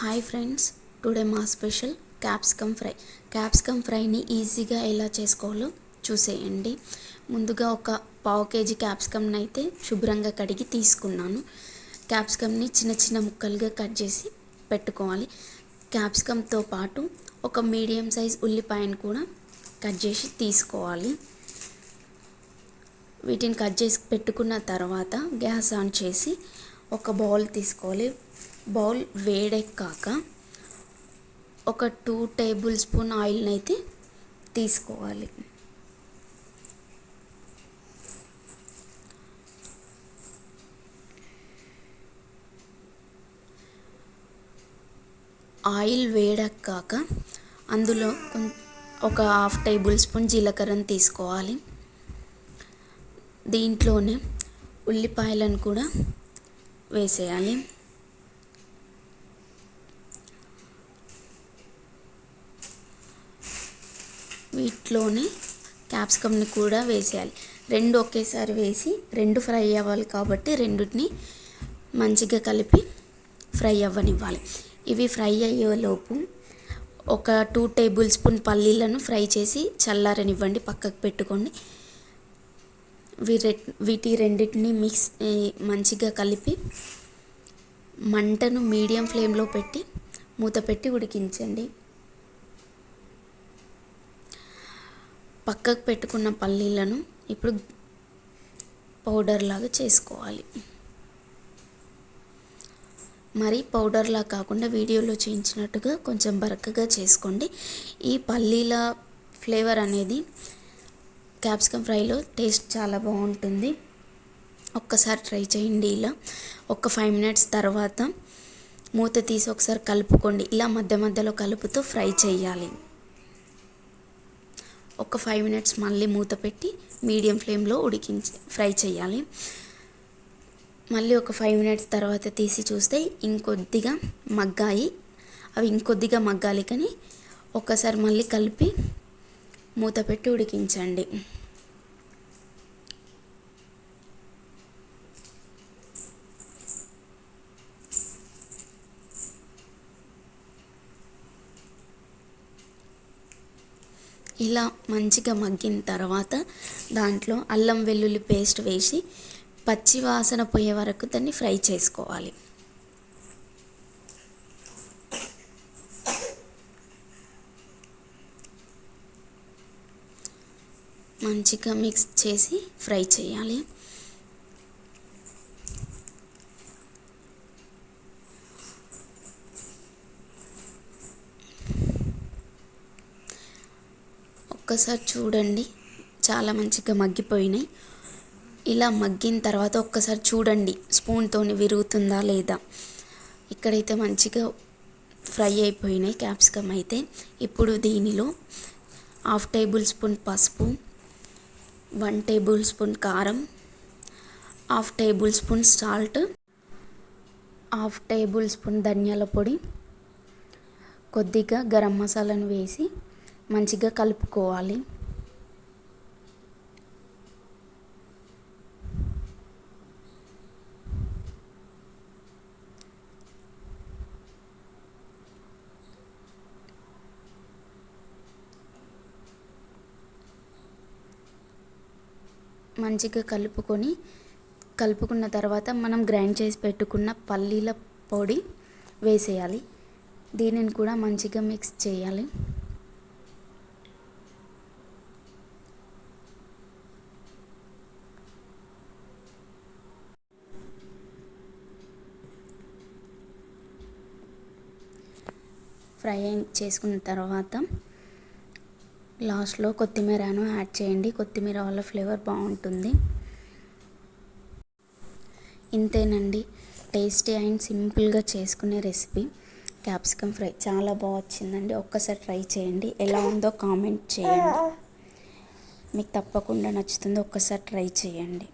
Hi friends today మా special capsicum fry capsicum ఫ్రైని ఈజీగా ఎలా చేసుకోవాలో చూసేయండి. ముందుగా ఒక పావు కేజీ క్యాప్సికమ్ని అయితే శుభ్రంగా కడిగి తీసుకున్నాను. క్యాప్సికమ్ని చిన్న చిన్న ముక్కలుగా కట్ చేసి పెట్టుకోవాలి. క్యాప్సికమ్తో పాటు ఒక మీడియం సైజ్ ఉల్లిపాయను కూడా కట్ చేసి తీసుకోవాలి. వీటిని కట్ చేసి పెట్టుకున్న తర్వాత గ్యాస్ ఆన్ చేసి ఒక బౌల్ తీసుకోవాలి. బౌల్ వేడెక్కాక ఒక టూ టేబుల్ స్పూన్ ఆయిల్ని అయితే తీసుకోవాలి. ఆయిల్ వేడెక్కాక అందులో ఒక హాఫ్ టేబుల్ స్పూన్ జీలకర్రను తీసుకోవాలి. దీంట్లోనే ఉల్లిపాయలను కూడా వేసేయాలి. వీటిలోనే క్యాప్సికమ్ని కూడా వేసేయాలి. రెండు ఒకేసారి వేసి రెండు ఫ్రై అవ్వాలి కాబట్టి రెండుని మంచిగా కలిపి ఫ్రై అవ్వనివ్వాలి. ఇవి ఫ్రై అయ్యేలోపు ఒక టూ టేబుల్ స్పూన్ పల్లీలను ఫ్రై చేసి చల్లారనివ్వండి పక్కకు పెట్టుకోండి. వీరె వీటి రెండింటిని మిక్స్ మంచిగా కలిపి మంటను మీడియం ఫ్లేమ్లో పెట్టి మూత పెట్టి ఉడికించండి. పక్కకు పెట్టుకున్న పల్లీలను ఇప్పుడు పౌడర్ లాగా చేసుకోవాలి. మరి పౌడర్లా కాకుండా వీడియోలో చేయించినట్టుగా కొంచెం బరకగా చేసుకోండి. ఈ పల్లీల ఫ్లేవర్ అనేది క్యాప్సికమ్ ఫ్రైలో టేస్ట్ చాలా బాగుంటుంది. ఒక్కసారి ట్రై చేయండి ఇలా. ఒక ఫైవ్ మినిట్స్ తర్వాత మూత తీసి ఒకసారి కలుపుకోండి. ఇలా మధ్య మధ్యలో కలుపుతూ ఫ్రై చేయాలి. ఒక ఫైవ్ మినిట్స్ మళ్ళీ మూత పెట్టి మీడియం ఫ్లేమ్లో ఉడికించి ఫ్రై చేయాలి. మళ్ళీ ఒక ఫైవ్ మినిట్స్ తర్వాత తీసి చూస్తే ఇంకొద్దిగా మగ్గాయి. అవి ఇంకొద్దిగా మగ్గాలి కానీ ఒక్కసారి మళ్ళీ కలిపి మూత పెట్టి ఉడికించండి. ఇలా మంచిగా మగ్గిన తర్వాత దాంట్లో అల్లం వెల్లుల్లి పేస్ట్ వేసి పచ్చి వాసన పోయే వరకు దాన్ని ఫ్రై చేసుకోవాలి. మంచిగా మిక్స్ చేసి ఫ్రై చేయాలి. ఒక్కసారి చూడండి. చాలా మంచిగా మగ్గిపోయినాయి. ఇలా మగ్గిన తర్వాత ఒక్కసారి చూడండి. స్పూన్తో విరుగుతుందా లేదా? ఇక్కడైతే మంచిగా ఫ్రై అయిపోయినాయి క్యాప్సికమ్ అయితే. ఇప్పుడు దీనిలో హాఫ్ టేబుల్ స్పూన్ పసుపు వన్ టేబుల్ స్పూన్ కారం half tablespoon salt half tablespoon ధనియాల పొడి కొద్దిగా గరం మసాలాను వేసి మంచిగా కలుపుకోవాలి. మంచిగా కలుపుకొని కలుపుకున్న తర్వాత మనం గ్రైండ్ చేసి పెట్టుకున్న పల్లీల పొడి వేసేయాలి. దీనిని కూడా మంచిగా మిక్స్ చేయాలి. ఫ్రై చేసుకున్న తర్వాత లాస్ట్లో కొత్తిమీరను యాడ్ చేయండి. కొత్తిమీర వల్ల ఫ్లేవర్ బాగుంటుంది. ఇంతేనండి. టేస్టీ అండ్ సింపుల్గా చేసుకునే రెసిపీ. క్యాప్సికమ్ ఫ్రై చాలా బాగా వచ్చిందండి. ఒక్కసారి ట్రై చేయండి. ఎలా ఉందో కామెంట్ చేయండి. మీకు తప్పకుండా నచ్చుతుందో. ఒక్కసారి ట్రై చేయండి.